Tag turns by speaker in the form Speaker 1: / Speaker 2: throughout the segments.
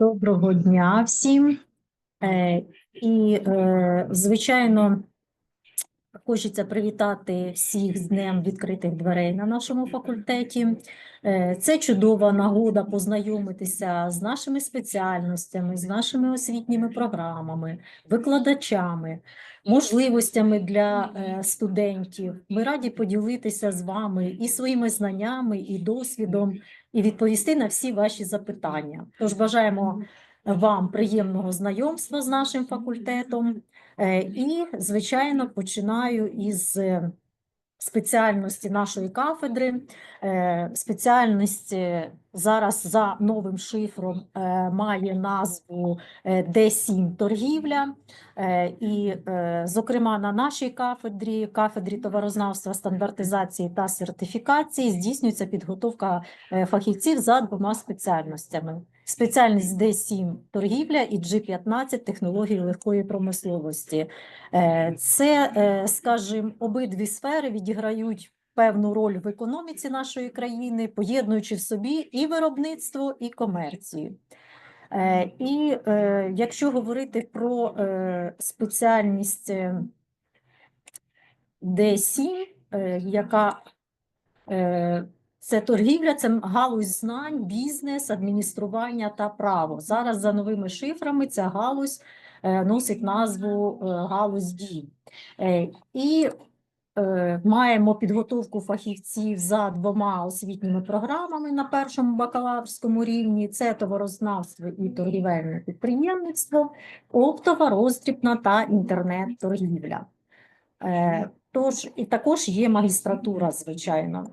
Speaker 1: Доброго дня всім. Е, І, е, звичайно, хочеться привітати всіх з Днем відкритих дверей на нашому факультеті. Е, Це чудова нагода познайомитися з нашими спеціальностями, з нашими освітніми програмами, викладачами, можливостями для е, студентів. Ми раді поділитися з вами і своїми знаннями, і досвідом, і відповісти на всі ваші запитання. Тож бажаємо вам приємного знайомства з нашим факультетом. Е, І, звичайно, починаю із е, спеціальності нашої кафедри. Е, Спеціальність е, зараз за новим шифром е, має назву е, Д7 торгівля. І, зокрема, на нашій кафедрі, кафедрі товарознавства, стандартизації та сертифікації, здійснюється підготовка фахівців за двома спеціальностями. Спеціальність Д7 торгівля і G15 технології легкої промисловості. Е, Це, е, скажімо, обидві сфери відіграють певну роль в економіці нашої країни, поєднуючи в собі і виробництво, і комерцію. Е, І якщо говорити про спеціальність е, Д7, е, яка це торгівля, це галузь знань, бізнес, адміністрування та право. Зараз за новими шифрами ця галузь е, носить назву е, галузь дій. Е, І маємо підготовку фахівців за двома освітніми програмами на першому бакалаврському рівні: це товарознавство і торгівельне підприємництво, оптова, роздрібна та інтернет-торгівля. Тож і також є магістратура, звичайно.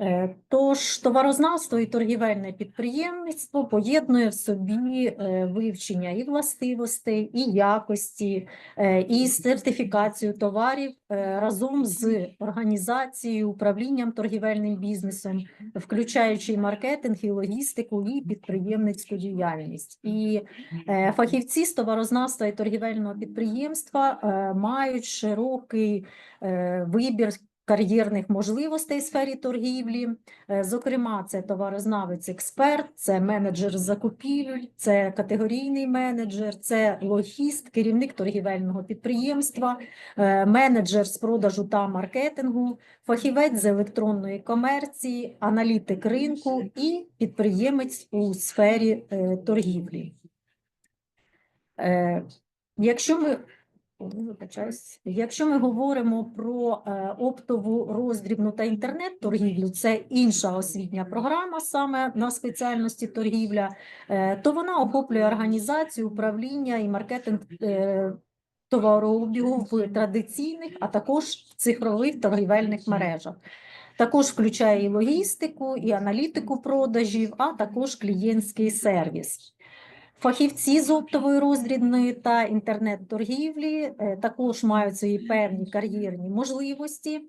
Speaker 1: Е, Тож товарознавство і торгівельне підприємництво поєднує в собі е, вивчення і властивостей, і якості, е, і сертифікацію товарів разом з організацією, управлінням торгівельним бізнесом, включаючи і маркетинг, і логістику, і підприємницьку діяльність. І фахівці з товарознавства і торгівельного підприємства мають широкий вибір кар'єрних можливостей в сфері торгівлі. Е, Зокрема, це товарознавець-експерт, це менеджер закупівель, це категорійний менеджер, це логіст, керівник торгівельного підприємства, е, менеджер з продажу та маркетингу, фахівець з електронної комерції, аналітик ринку і підприємець у сфері е, торгівлі. Якщо ми вибачаюсь. Якщо ми говоримо про е, оптову роздрібну та інтернет-торгівлю, це інша освітня програма саме на спеціальності торгівля, е, то вона охоплює організацію, управління і маркетинг е, товарообігу в традиційних, а також цифрових торгівельних мережах. Також включає і логістику, і аналітику продажів, а також клієнтський сервіс. Фахівці з оптової роздрібної та інтернет-торгівлі е, також мають свої певні кар'єрні можливості.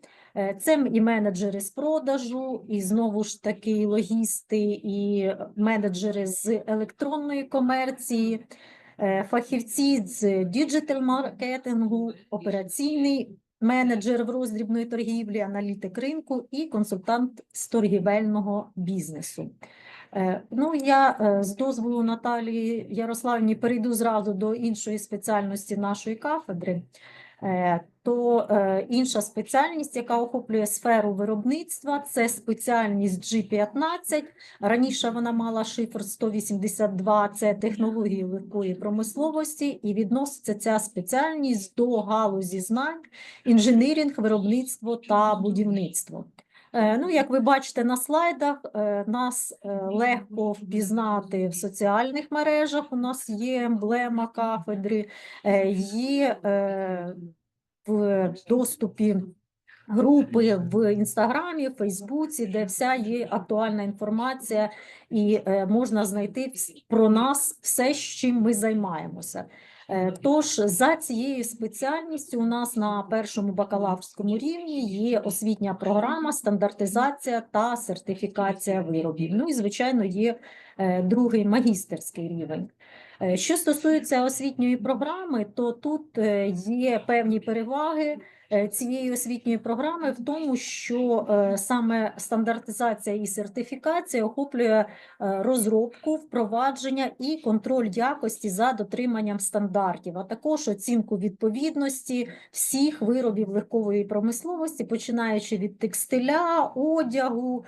Speaker 1: Це і менеджери з продажу, і знову ж таки логісти, і менеджери з електронної комерції, е, фахівці з діджитал-маркетингу, операційний менеджер в роздрібної торгівлі, аналітик ринку і консультант з торгівельного бізнесу. Е, Ну, я е, з дозволу Наталії Ярославні перейду зразу до іншої спеціальності нашої кафедри. Е, То інша спеціальність, яка охоплює сферу виробництва, це спеціальність G15. Раніше вона мала шифр 182, це технології легкої промисловості, і відноситься ця спеціальність до галузі знань, інженірінг, виробництво та будівництво. Е, Ну, як ви бачите на слайдах, е, нас е, легко впізнати в соціальних мережах. У нас є емблема кафедри, є в доступі групи в інстаграмі, Фейсбуці, де вся є актуальна інформація, і е, можна знайти про нас все, з чим ми займаємося. Е, Тож за цією спеціальністю у нас на першому бакалаврському рівні є освітня програма, стандартизація та сертифікація виробів. Ну і звичайно є е, другий магістерський рівень. Е, Що стосується освітньої програми, то тут е, є певні переваги е, цієї освітньої програми в тому, що саме стандартизація і сертифікація охоплює розробку, впровадження і контроль якості за дотриманням стандартів, а також оцінку відповідності всіх виробів легкової промисловості, починаючи від текстиля, одягу,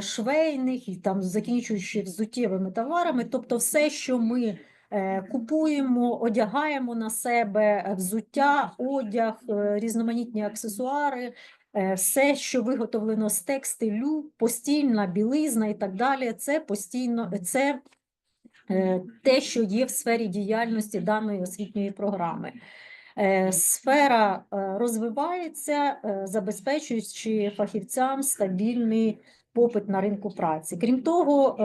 Speaker 1: швейних і там закінчуючи взуттєвими товарами, тобто все, що ми купуємо, одягаємо на себе е, взуття, одяг, е, різноманітні аксесуари, е, все, що виготовлено з текстилю, постільна білизна і так далі. Це постійно це е, те, що є в сфері діяльності даної освітньої програми. Е, Сфера е, розвивається, е, забезпечуючи фахівцям стабільний попит на ринку праці. Крім того,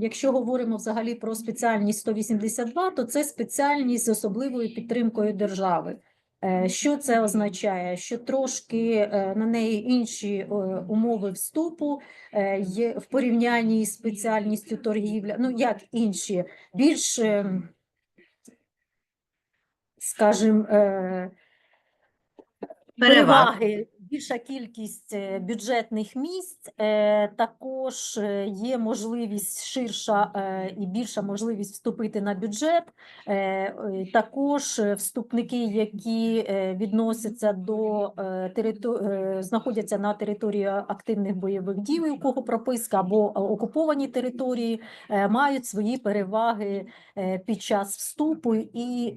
Speaker 1: якщо говоримо взагалі про спеціальність 182, то це спеціальність з особливою підтримкою держави. Що це означає? Що трошки на неї інші умови вступу є в порівнянні з спеціальністю торгівля. Ну як інші, більш, ем, скажімо, е, переваги, більша кількість е, бюджетних місць, е, також є можливість ширша і більша можливість вступити на бюджет. Також вступники, які відносяться до території, знаходяться на території активних бойових дій, у кого прописка або окуповані території, мають свої переваги під час вступу і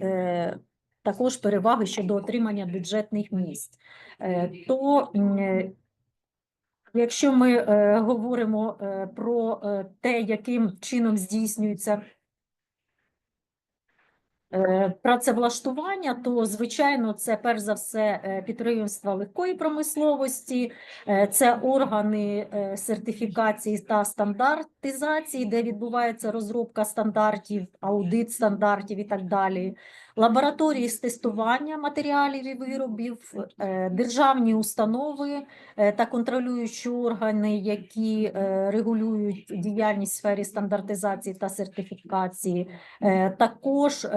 Speaker 1: також переваги щодо отримання бюджетних місць. Е, То е, якщо ми е, говоримо про те, яким чином здійснюється працевлаштування, то звичайно це перш за все підприємства легкої промисловості, це органи сертифікації та стандартизації, де відбувається розробка стандартів, аудит стандартів і так далі. Лабораторії з тестування матеріалів і виробів, е, державні установи е, та контролюючі органи, які е, регулюють діяльність в сфері стандартизації та сертифікації, також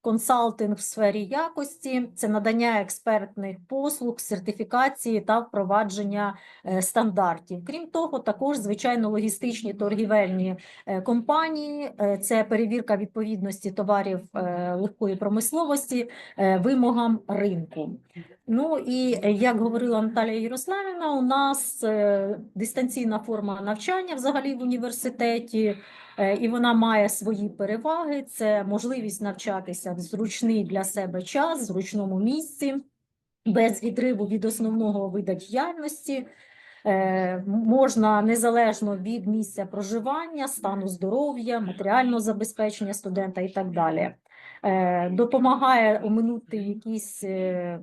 Speaker 1: консалтинг в сфері якості, це надання експертних послуг, сертифікації та впровадження е, стандартів. Крім того, також звичайно логістичні торгівельні е, компанії, е, це перевірка відповідності товарів легкої промисловості вимогам ринку. Ну і як говорила Наталія Ярославівна, у нас дистанційна форма навчання взагалі в університеті, і вона має свої переваги. Це можливість навчатися в зручний для себе час, в зручному місці, без відриву від основного вида діяльності. Е, Можна незалежно від місця проживання, стану здоров'я, матеріального забезпечення студента і так далі. Е, Допомагає оминути якісь е,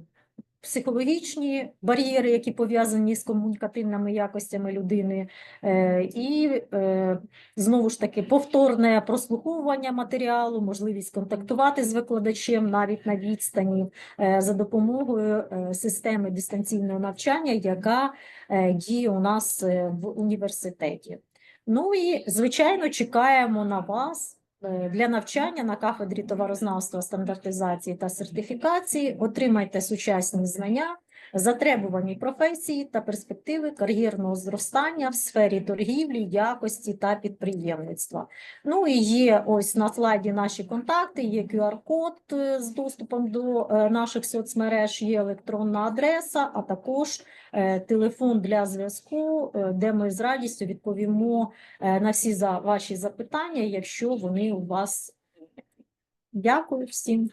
Speaker 1: психологічні бар'єри, які пов'язані з комунікативними якостями людини, е, і е, знову ж таки повторне прослуховування матеріалу, можливість контактувати з викладачем навіть на відстані е, за допомогою системи дистанційного навчання, яка діє у нас в університеті. Ну і звичайно чекаємо на вас для навчання на кафедрі товарознавства, стандартизації та сертифікації. Отримайте сучасні знання, затребувані професії та перспективи кар'єрного зростання в сфері торгівлі, якості та підприємництва. Ну і є ось на слайді наші контакти, є QR-код е, з доступом до е, наших соцмереж, є електронна адреса, а також е, телефон для зв'язку, де ми з радістю відповімо на всі за ваші запитання, якщо вони у вас. Дякую всім.